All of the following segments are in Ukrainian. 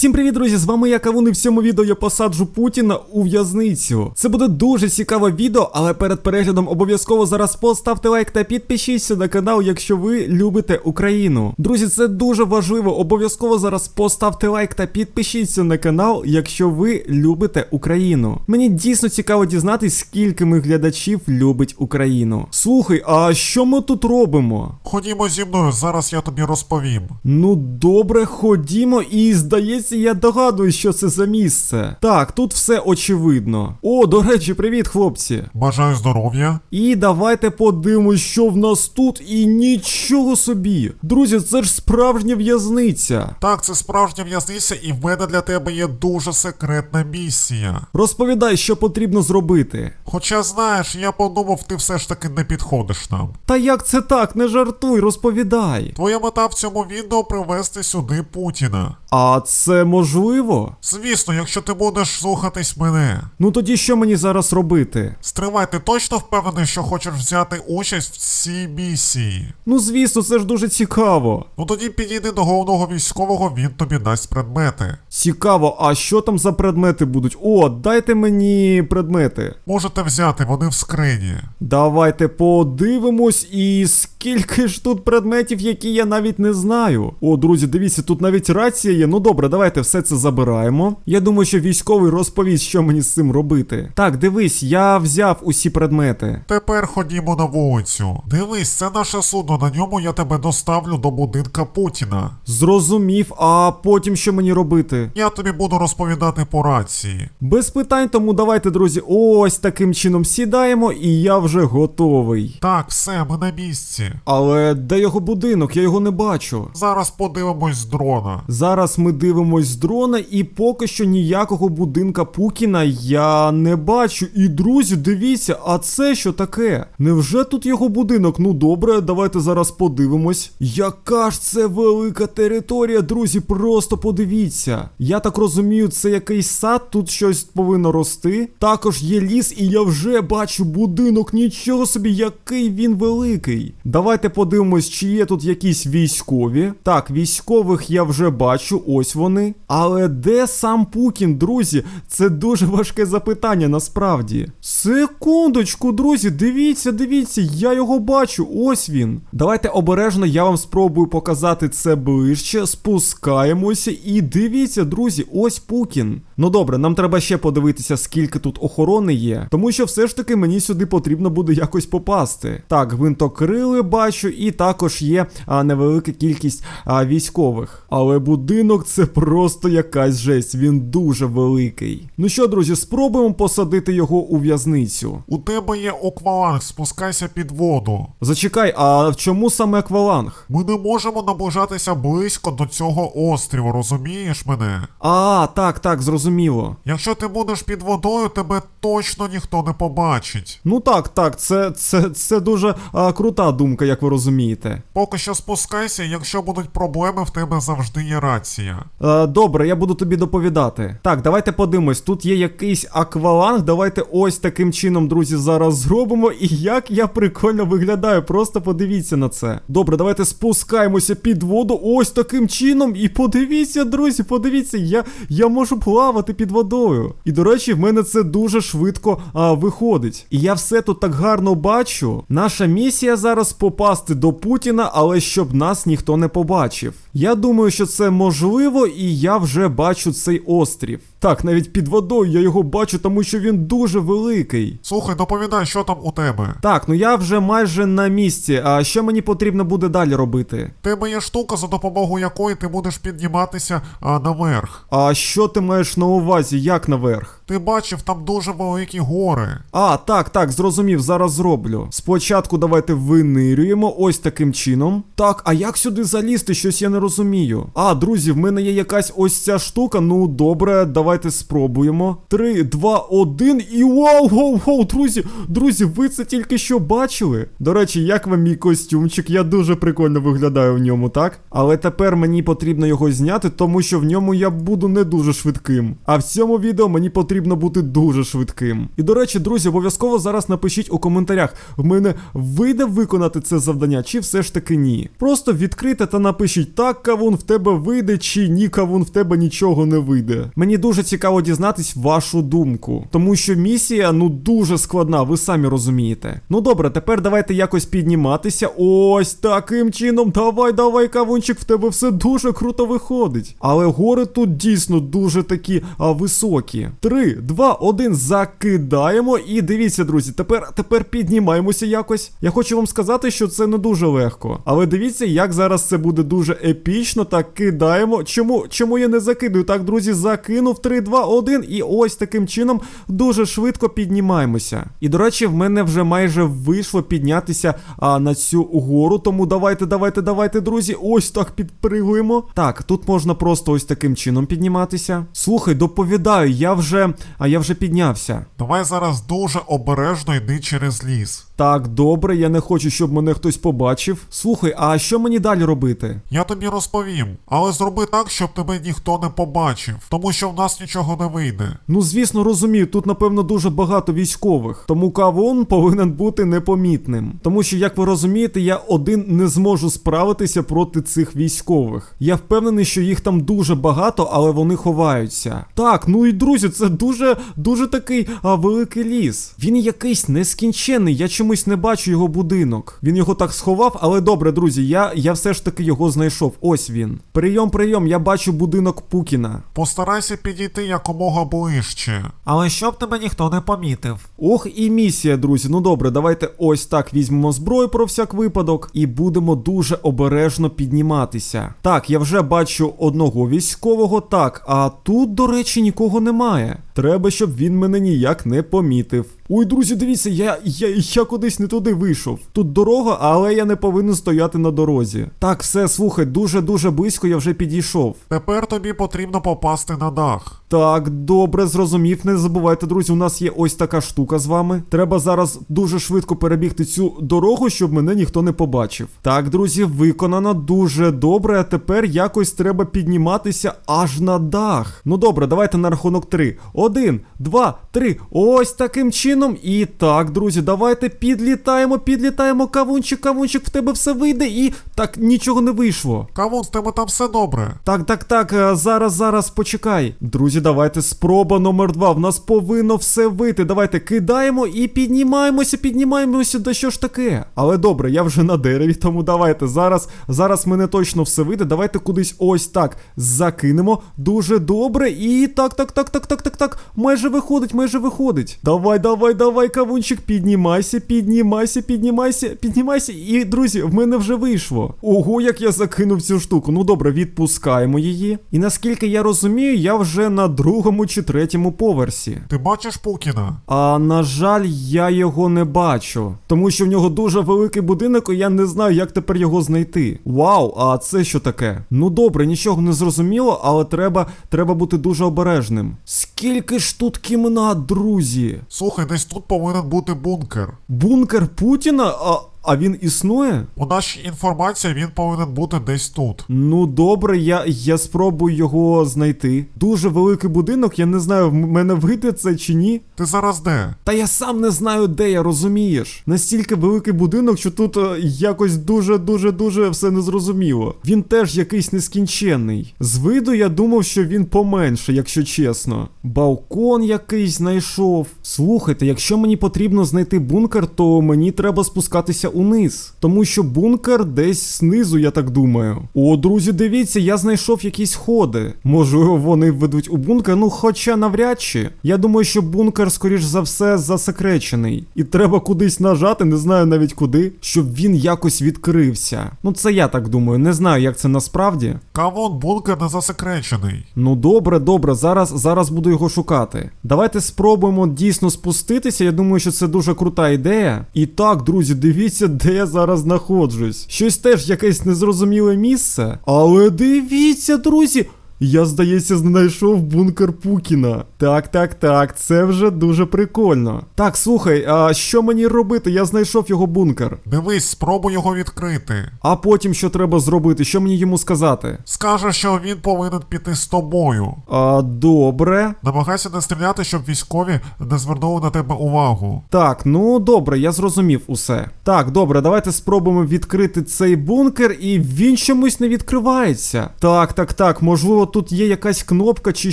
Всім привіт, друзі! З вами я Кавун і в цьому відео я посаджу Путіна у в'язницю. Це буде дуже цікаве відео, але перед переглядом обов'язково зараз поставте лайк та підпишіться на канал, якщо ви любите Україну. Друзі, це дуже важливо. Обов'язково зараз поставте лайк та підпишіться на канал, якщо ви любите Україну. Мені дійсно цікаво дізнатись, скільки моїх глядачів любить Україну. Слухай, а що ми тут робимо? Ходімо зі мною, зараз я тобі розповім. Ну добре, ходімо, і здається, я догадуюсь, що це за місце. Так, тут все очевидно. О, до речі, привіт, хлопці. Бажаю здоров'я. І давайте подивимось, що в нас тут, і нічого собі. Друзі, це ж справжня в'язниця. Так, це справжня в'язниця, і в мене для тебе є дуже секретна місія. Розповідай, що потрібно зробити. Хоча знаєш, я подумав, ти все ж таки не підходиш нам. Та як це так? Не жартуй, розповідай. Твоя мета в цьому відео привести сюди Путіна. А це можливо? Звісно, якщо ти будеш слухатись мене. Ну тоді що мені зараз робити? Стривай, ти точно впевнений, що хочеш взяти участь в цій місії? Ну звісно, це ж дуже цікаво. Ну тоді підійди до головного військового, він тобі дасть предмети. Цікаво, а що там за предмети будуть? О, дайте мені предмети. Можете взяти, вони в скрині. Давайте подивимось, і скільки ж тут предметів, які я навіть не знаю. О, друзі, дивіться, тут навіть рація є. Ну добре, давайте все це забираємо. Я думаю, що військовий розповість, що мені з цим робити. Так, дивись, я взяв усі предмети. Тепер ходімо на вулицю. Дивись, це наше судно, на ньому я тебе доставлю до будинка Путіна. Зрозумів, а потім що мені робити? Я тобі буду розповідати по рації. Без питань, тому давайте, друзі, ось таким чином сідаємо, і я вже готовий. Так, все, ми на місці. Але де його будинок? Я його не бачу. Зараз подивимось з дрона. Зараз ми дивимось з дрона, і поки що ніякого будинка Пукіна я не бачу. І друзі, дивіться, а це що таке? Невже тут його будинок? Ну добре, давайте зараз подивимось. Яка ж це велика територія, друзі, просто подивіться. Я так розумію, це якийсь сад, тут щось повинно рости. Також є ліс, і я вже бачу будинок. Нічого собі, який він великий. Давайте подивимось, чи є тут якісь військові. Так, військових я вже бачу, ось вони. Але де сам Пукін, друзі? Це дуже важке запитання насправді. Секундочку, друзі, дивіться, дивіться, я його бачу, ось він. Давайте обережно, я вам спробую показати це ближче. Спускаємося і дивіться, друзі, ось Пукін. Ну добре, нам треба ще подивитися, скільки тут охорони є. Тому що все ж таки мені сюди потрібно буде якось попасти. Так, гвинтокрили бачу, і також є а, невелика кількість а, військових. Але будинок це просто якась жесть, він дуже великий. Ну що, друзі, спробуємо посадити його у в'язницю. У тебе є акваланг, спускайся під воду. Зачекай, а чому саме акваланг? Ми не можемо наближатися близько до цього остріву, розумієш мене? А, так, так, зрозуміло. Якщо ти будеш під водою, тебе точно ніхто не побачить. Ну так, так, це, це, це дуже а, крута думка, як ви розумієте. Поки що спускайся, якщо будуть проблеми, в тебе завжди є рація. Добре, я буду тобі доповідати. Так, давайте подивимось. Тут є якийсь акваланг. Давайте ось таким чином, друзі, зараз зробимо. І як я прикольно виглядаю. Просто подивіться на це. Добре, давайте спускаємося під воду. Ось таким чином. І подивіться, друзі, подивіться, я, я можу плавати під водою. І до речі, в мене це дуже швидко а, виходить. І я все тут так гарно бачу. Наша місія зараз попасти до Путіна, але щоб нас ніхто не побачив. Я думаю, що це можливо, і я вже бачу цей острів. Так, навіть під водою я його бачу, тому що він дуже великий. Слухай, доповідай, що там у тебе. Так, ну я вже майже на місці. А що мені потрібно буде далі робити? В Тебе є штука, за допомогою якої ти будеш підніматися а, наверх. А що ти маєш на увазі? Як наверх? Ти бачив, там дуже великі гори. А, так, так, зрозумів, зараз зроблю. Спочатку давайте винирюємо ось таким чином. Так, а як сюди залізти? Щось я не розумію. А, друзі, в мене є якась ось ця штука. Ну, добре, давайте спробуємо. Три, два, один і вау, вау, вау, друзі, друзі, ви це тільки що бачили? До речі, як вам мій костюмчик? Я дуже прикольно виглядаю в ньому, так? Але тепер мені потрібно його зняти, тому що в ньому я буду не дуже швидким. А в цьому відео мені потрібно бути дуже швидким. І до речі, друзі, обов'язково зараз напишіть у коментарях, в мене вийде виконати це завдання, чи все ж таки ні. Просто відкрийте та напишіть так, кавун в тебе вийде, чи ні, кавун в тебе нічого не вийде. Мені дуже цікаво дізнатись вашу думку, тому що місія ну дуже складна, ви самі розумієте. Ну добре, тепер давайте якось підніматися. Ось таким чином. Давай, давай, кавунчик, в тебе все дуже круто виходить. Але гори тут дійсно дуже такі а, високі. Три, два, один, закидаємо. І дивіться, друзі, тепер, тепер піднімаємося якось. Я хочу вам сказати, що це не дуже легко. Але дивіться, як зараз це буде дуже епічно. Так кидаємо. Чому, чому я не закидую? Так, друзі, закинув 3, 2, 1. І ось таким чином дуже швидко піднімаємося. І до речі, в мене вже майже вийшло піднятися а, на цю гору. Тому давайте, давайте, давайте, друзі. Ось так підпригуємо. Так, тут можна просто ось таким чином підніматися. Слухай, доповідаю, я вже. А я вже піднявся. Давай зараз дуже обережно йди через ліс. Так, добре, я не хочу, щоб мене хтось побачив. Слухай, а що мені далі робити? Я тобі розповім, але зроби так, щоб тебе ніхто не побачив, тому що в нас нічого не вийде. Ну, звісно, розумію, тут, напевно, дуже багато військових, тому кавун повинен бути непомітним. Тому що, як ви розумієте, я один не зможу справитися проти цих військових. Я впевнений, що їх там дуже багато, але вони ховаються. Так, ну і друзі, це дуже дуже такий а, великий ліс. Він якийсь нескінченний, я чомусь не бачу його будинок. Він його так сховав, але добре, друзі, я, я все ж таки його знайшов. Ось він. Прийом, прийом, я бачу будинок Пукіна. Постарайся підійти якомога ближче. Але щоб тебе ніхто не помітив. Ох, і місія, друзі. Ну добре, давайте ось так візьмемо зброю про всяк випадок і будемо дуже обережно підніматися. Так, я вже бачу одного військового, так, а тут, до речі, нікого немає. Треба, щоб він мене ніяк не помітив. Ой, друзі, дивіться, я, я, я кудись не туди вийшов. Тут дорога, але я не повинен стояти на дорозі. Так, все, слухай, дуже-дуже близько я вже підійшов. Тепер тобі потрібно попасти на дах. Так, добре, зрозумів. Не забувайте, друзі, у нас є ось така штука з вами. Треба зараз дуже швидко перебігти цю дорогу, щоб мене ніхто не побачив. Так, друзі, виконано дуже добре. А тепер якось треба підніматися аж на дах. Ну добре, давайте на рахунок три. Один, два, три. Ось таким чином. І так, друзі, давайте підлітаємо, підлітаємо. Кавунчик, кавунчик, в тебе все вийде. І так нічого не вийшло. Кавун, з тебе там все добре. Так, так, так, е, зараз, зараз, почекай. Друзі, давайте спроба номер два. В нас повинно все вийти. Давайте кидаємо і піднімаємося, піднімаємося. Да що ж таке? Але добре, я вже на дереві, тому давайте. Зараз, зараз мене точно все вийде. Давайте кудись ось так закинемо. Дуже добре. І так, так, так, так, так, так, так. Майже виходить, майже виходить. Давай, давай, давай, кавунчик, піднімайся, піднімайся, піднімайся, піднімайся. І, друзі, в мене вже вийшло. Ого, як я закинув цю штуку. Ну добре, відпускаємо її. І наскільки я розумію, я вже на другому чи третьому поверсі. Ти бачиш Пукіна? А на жаль, я його не бачу, тому що в нього дуже великий будинок, і я не знаю, як тепер його знайти. Вау, а це що таке? Ну добре, нічого не зрозуміло, але треба, треба бути дуже обережним. Скільки ж тут кімнат, друзі? Слухай, десь тут повинен бути бункер. Бункер Путіна? А, а він існує? У нашій інформації він повинен бути десь тут. Ну добре, я, я спробую його знайти. Дуже великий будинок, я не знаю, в мене вийде це чи ні. Ти зараз де? Та я сам не знаю, де я розумієш. Настільки великий будинок, що тут е, якось дуже, дуже, дуже все незрозуміло. Він теж якийсь нескінченний. З виду я думав, що він поменше, якщо чесно. Балкон якийсь знайшов. Слухайте, якщо мені потрібно знайти бункер, то мені треба спускатися униз. Тому що бункер десь знизу, я так думаю. О, друзі, дивіться, я знайшов якісь ходи. Можливо, вони ведуть у бункер, ну хоча навряд чи. Я думаю, що бункер, скоріш за все, засекречений. І треба кудись нажати, не знаю навіть куди, щоб він якось відкрився. Ну, це я так думаю, не знаю, як це насправді. Кавун, бункер не засекречений. Ну добре, добре, зараз, зараз буду його шукати. Давайте спробуємо дійсно спуститися. Я думаю, що це дуже крута ідея. І так, друзі, дивіться, де я зараз знаходжусь. Щось теж якесь незрозуміле місце. Але дивіться, друзі. Я, здається, знайшов бункер Пукіна. Так, так, так, це вже дуже прикольно. Так, слухай, а що мені робити? Я знайшов його бункер. Дивись, спробуй його відкрити. А потім що треба зробити? Що мені йому сказати? Скаже, що він повинен піти з тобою. А, добре. Намагайся не стріляти, щоб військові не звернули на тебе увагу. Так, ну добре, я зрозумів усе. Так, добре, давайте спробуємо відкрити цей бункер, і він чомусь не відкривається. Так, так, так, можливо, тут є якась кнопка чи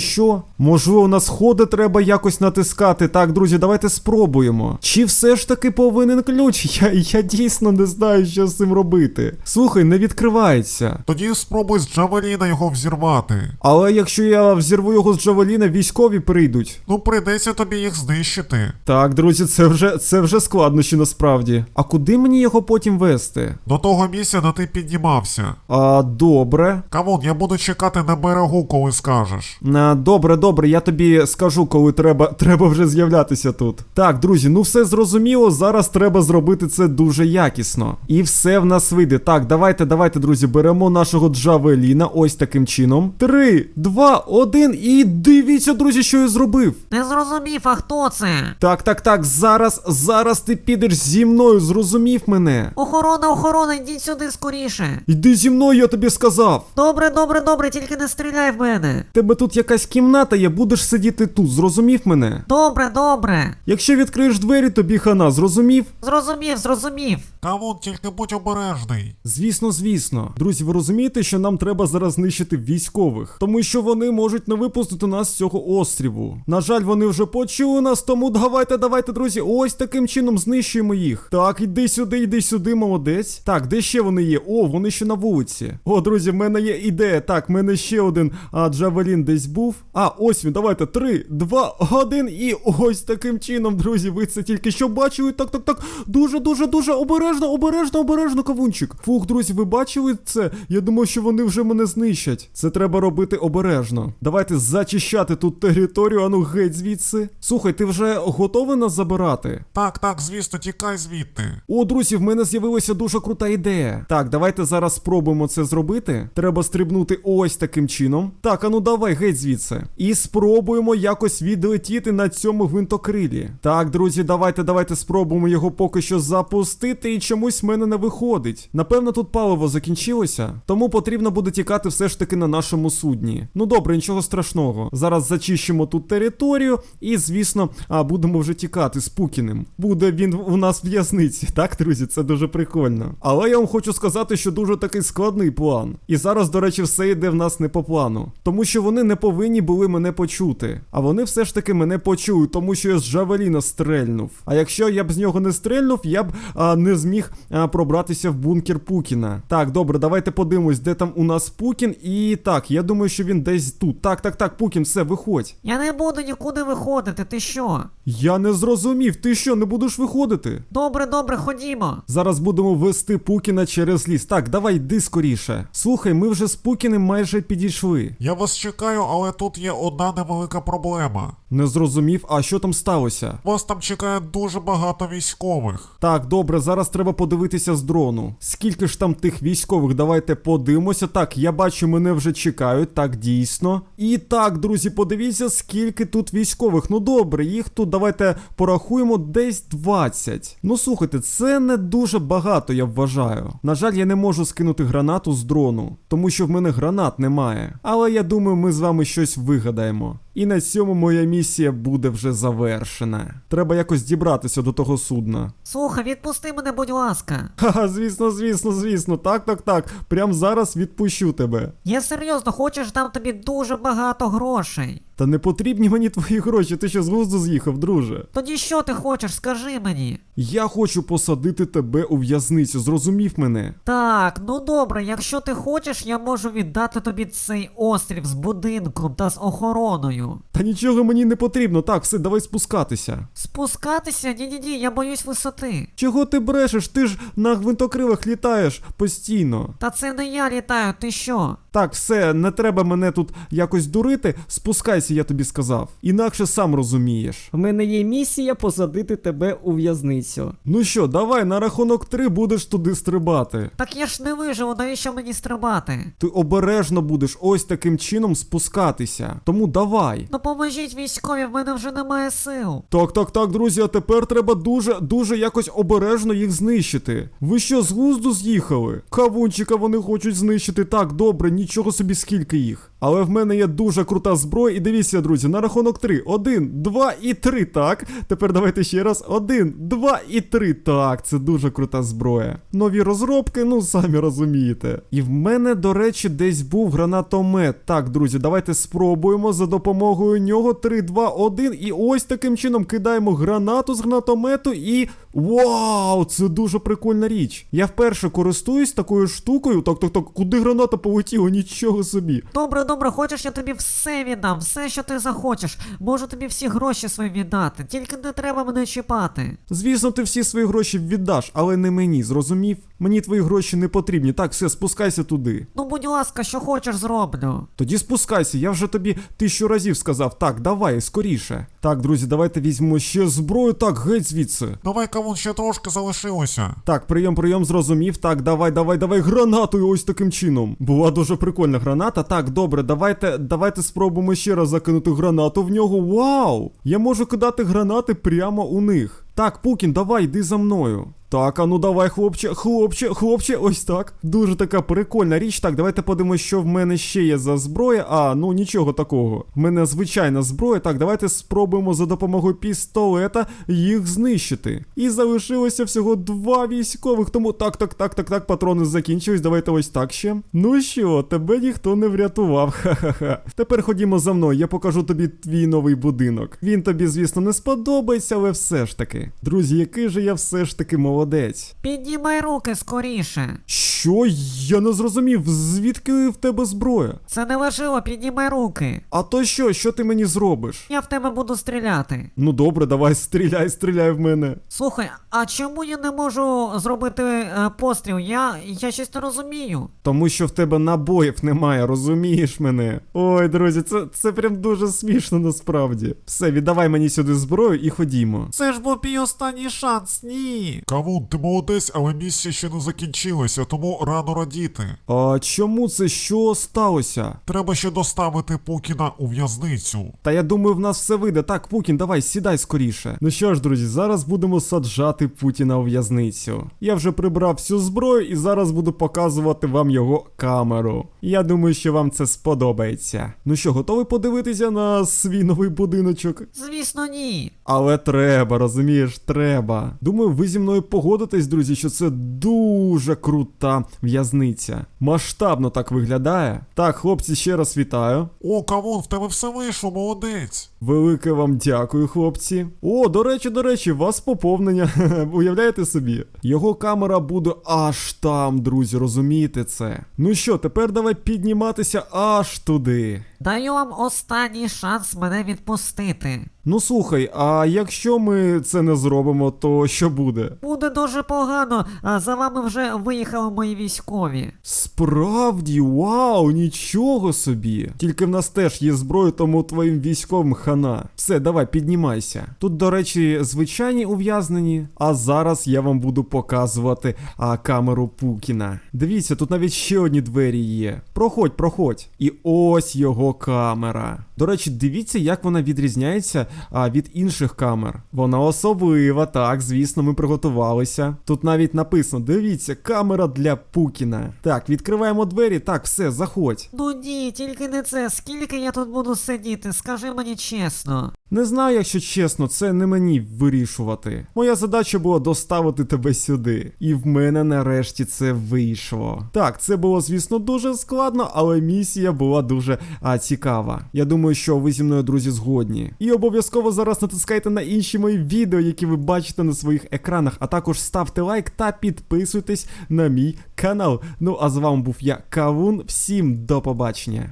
що. Можливо, на сходи треба якось натискати. Так, друзі, давайте спробуємо. Чи все ж таки повинен ключ? Я, я дійсно не знаю, що з цим робити. Слухай, не відкривається. Тоді спробуй з Джавеліна його взірвати. Але якщо я взірву його з Джавеліна, військові прийдуть. Ну, прийдеться тобі їх знищити. Так, друзі, це вже це вже складнощі насправді. А куди мені його потім вести? До того місця, де ти піднімався. А, добре. Камон, я буду чекати на берегу, коли скажеш. А, добре, добре, я тобі скажу, коли треба, треба вже з'являтися тут. Так, друзі, ну все зрозуміло. Зараз треба зробити це дуже якісно. І все в нас вийде. Так, давайте, давайте, друзі, беремо нашого Джавеліна ось таким чином. Три, два, один, і дивіться, друзі, що я зробив. Не зрозумів, а хто це? Так, так, так, зараз, зараз ти підеш зі мною, зрозумів мене. Охорона, охорона, йдіть сюди скоріше. Йди зі мною, я тобі сказав. Добре, добре, добре, тільки не стріляй в мене. Тебе тут якась кімната є, будеш сидіти тут, зрозумів мене? Добре, добре. Якщо відкриєш двері, тобі хана, зрозумів? Зрозумів, зрозумів. Камон, тільки будь обережний. Звісно, звісно. Друзі, ви розумієте, що нам треба зараз знищити військових, тому що вони можуть не випустити нас з цього остріву. На жаль, вони вже почули нас, тому давайте, давайте, друзі, ось таким чином знищуємо їх. Так, іди сюди, іди сюди, молодець. Так, де ще вони є? О, вони ще на вулиці. О, друзі, в мене є ідея. Так, в мене ще один а, Джавелін десь був. А, ось він, давайте. Три, два, один. І ось таким чином, друзі, ви це тільки що бачили. Так, так, так. Дуже, дуже, дуже обережно, обережно, обережно, кавунчик. Фух, друзі, ви бачили це? Я думаю, що вони вже мене знищать. Це треба робити обережно. Давайте зачищати тут територію, ану геть звідси. Слухай, ти вже готовий нас забирати? Так, так, звісно, тікай звідти. О, друзі, в мене з'явилася дуже крута ідея. Так, давайте зараз спробуємо це зробити. Треба стрибнути ось таким чином. Так, а ну давай, геть звідси. І спробуємо якось відлетіти на цьому гвинтокрилі. Так, друзі, давайте, давайте спробуємо його поки що запустити, і чомусь в мене не виходить. Напевно, тут паливо закінчилося, тому потрібно буде тікати все ж таки на нашому судні. Ну добре, нічого страшного. Зараз зачищимо тут територію, і, звісно, а, будемо вже тікати з Пукіним. Буде він у нас в в'язниці, так, друзі, це дуже прикольно. Але я вам хочу сказати, що дуже такий складний план. І зараз, до речі, все йде в нас не по плану. Тому що вони не повинні були мене почути. А вони все ж таки мене почули, тому що я з Джавеліна стрельнув. А якщо я б з нього не стрельнув, я б а, не зміг а, пробратися в бункер Пукіна. Так, добре, давайте подивимось, де там у нас Пукін. І так, я думаю, що він десь тут. Так, так, так, Пукін, все, виходь. Я не буду нікуди виходити, ти що? Я не зрозумів, ти що, не будеш виходити? Добре, добре, ходімо. Зараз будемо вести Пукіна через ліс. Так, давай йди скоріше. Слухай, ми вже з Пукіним майже підійшли. Я вас чекаю, але тут є одна невелика проблема. Не зрозумів, а що там сталося? Вас там чекає дуже багато військових. Так, добре, зараз треба подивитися з дрону. Скільки ж там тих військових? Давайте подивимося. Так, я бачу, мене вже чекають, так дійсно. І так, друзі, подивіться, скільки тут військових. Ну добре, їх тут давайте порахуємо десь 20. Ну слухайте, це не дуже багато, я вважаю. На жаль, я не можу скинути гранату з дрону, тому що в мене гранат немає. Але я думаю, ми з вами щось вигадаємо розглядаємо і на цьому моя місія буде вже завершена. Треба якось дібратися до того судна. Слухай, відпусти мене, будь ласка. Ха, звісно, звісно, звісно. Так, так, так. Прям зараз відпущу тебе. Я серйозно хочеш дам тобі дуже багато грошей. Та не потрібні мені твої гроші, ти що з глузду з'їхав, друже. Тоді що ти хочеш, скажи мені. Я хочу посадити тебе у в'язницю, зрозумів мене. Так, ну добре, якщо ти хочеш, я можу віддати тобі цей острів з будинком та з охороною. Та нічого мені не потрібно. Так, все, давай спускатися. Спускатися? Ні-ні-ні, я боюсь висоти. Чого ти брешеш? Ти ж на гвинтокрилах літаєш постійно. Та це не я літаю, ти що? Так, все, не треба мене тут якось дурити. Спускайся, я тобі сказав. Інакше сам розумієш. В мене є місія посадити тебе у в'язницю. Ну що, давай на рахунок три будеш туди стрибати. Так я ж не виживу, навіщо мені стрибати? Ти обережно будеш ось таким чином спускатися. Тому давай. Ну поможіть військові, в мене вже немає сил. Так, так, так, друзі, а тепер треба дуже, дуже якось обережно їх знищити. Ви що, з глузду з'їхали? Кавунчика вони хочуть знищити. Так, добре, нічого собі скільки їх. Але в мене є дуже крута зброя, і дивіться, друзі, на рахунок три. Один, два і три. Так. Тепер давайте ще раз. Один, два і три. Так, це дуже крута зброя. Нові розробки, ну самі розумієте. І в мене, до речі, десь був гранатомет. Так, друзі, давайте спробуємо за допомогою нього. 3, 2, 1. І ось таким чином кидаємо гранату з гранатомету і. Вау! Це дуже прикольна річ. Я вперше користуюсь такою штукою. Так, так, так, куди граната полетіла? Нічого собі. Добре, добре, хочеш, я тобі все віддам, все, що ти захочеш. Можу тобі всі гроші свої віддати, тільки не треба мене чіпати. Звісно, ти всі свої гроші віддаш, але не мені, зрозумів? Мені твої гроші не потрібні. Так, все, спускайся туди. Ну, будь ласка, що хочеш, зроблю. Тоді спускайся, я вже тобі тисячу разів сказав. Так, давай, скоріше. Так, друзі, давайте візьмемо ще зброю. Так, геть звідси. Давай, кавун, ще трошки залишилося. Так, прийом, прийом, зрозумів. Так, давай, давай, давай, гранатою ось таким чином. Була дуже прикольна граната. Так, добре, давайте, давайте спробуємо ще раз закинути гранату в нього. Вау! Я можу кидати гранати прямо у них. Так, Пукін, давай, йди за мною. Так, а ну давай, хлопче, хлопче, хлопче, ось так. Дуже така прикольна річ. Так, давайте подивимося, що в мене ще є за зброя. А, ну нічого такого. В мене звичайна зброя. Так, давайте спробуємо за допомогою пістолета їх знищити. І залишилося всього два військових. Тому так, так, так, так, так, патрони закінчились. Давайте ось так ще. Ну що, тебе ніхто не врятував. Ха-ха-ха. Тепер ходімо за мною, я покажу тобі твій новий будинок. Він тобі, звісно, не сподобається, але все ж таки. Друзі, який же я все ж таки молодець. Піднімай руки скоріше. Що? Я не зрозумів, звідки в тебе зброя? Це не важливо, піднімай руки. А то що, що ти мені зробиш? Я в тебе буду стріляти. Ну добре, давай стріляй, стріляй в мене. Слухай, а чому я не можу зробити е, постріл? Я, я щось не розумію. Тому що в тебе набоїв немає, розумієш мене? Ой, друзі, це, це прям дуже смішно насправді. Все, віддавай мені сюди зброю і ходімо. Це ж був мій останній шанс, ні. Кавун, ти молодець, але місія ще не закінчилася, тому рано радіти. А чому це що сталося? Треба ще доставити Пукіна у в'язницю. Та я думаю, в нас все вийде. Так, Путін, давай, сідай скоріше. Ну що ж, друзі, зараз будемо саджати Путіна у в'язницю. Я вже прибрав всю зброю і зараз буду показувати вам його камеру. Я думаю, що вам це сподобається. Ну що, готові подивитися на свій новий будиночок? Звісно, ні. Але треба, розумієш, треба. Думаю, ви зі мною погодитесь, друзі, що це дуже крута в'язниця. Масштабно так виглядає. Так, хлопці, ще раз вітаю. О, Кавун, в тебе все вийшло, молодець. Велике вам дякую, хлопці. О, до речі, до речі, у вас поповнення. Уявляєте собі? Його камера буде аж там, друзі, розумієте це? Ну що, тепер давай підніматися аж туди. Даю вам останній шанс мене відпустити. Ну слухай, а якщо ми це не зробимо, то що буде? Буде дуже погано, а за вами вже виїхали мої військові. Справді, вау, нічого собі. Тільки в нас теж є зброя, тому твоїм військовим хана. Все, давай, піднімайся. Тут, до речі, звичайні ув'язнені. А зараз я вам буду показувати а, камеру Пукіна. Дивіться, тут навіть ще одні двері є. Проходь, проходь. І ось його камера. До речі, дивіться, як вона відрізняється а, від інших камер. Вона особлива, так, звісно, ми приготувалися. Тут навіть написано: дивіться, камера для Пукіна. Так, відкриваємо двері. Так, все, заходь. Ну ні, тільки не це. Скільки я тут буду сидіти, скажи мені чесно. Не знаю, якщо чесно, це не мені вирішувати. Моя задача була доставити тебе сюди. І в мене нарешті це вийшло. Так, це було, звісно, дуже складно, але місія була дуже а, цікава. Я думаю, що ви зі мною, друзі, згодні. І обов'язково зараз натискайте на інші мої відео, які ви бачите на своїх екранах, а також ставте лайк та підписуйтесь на мій канал. Ну а з вами був я, Кавун. Всім до побачення.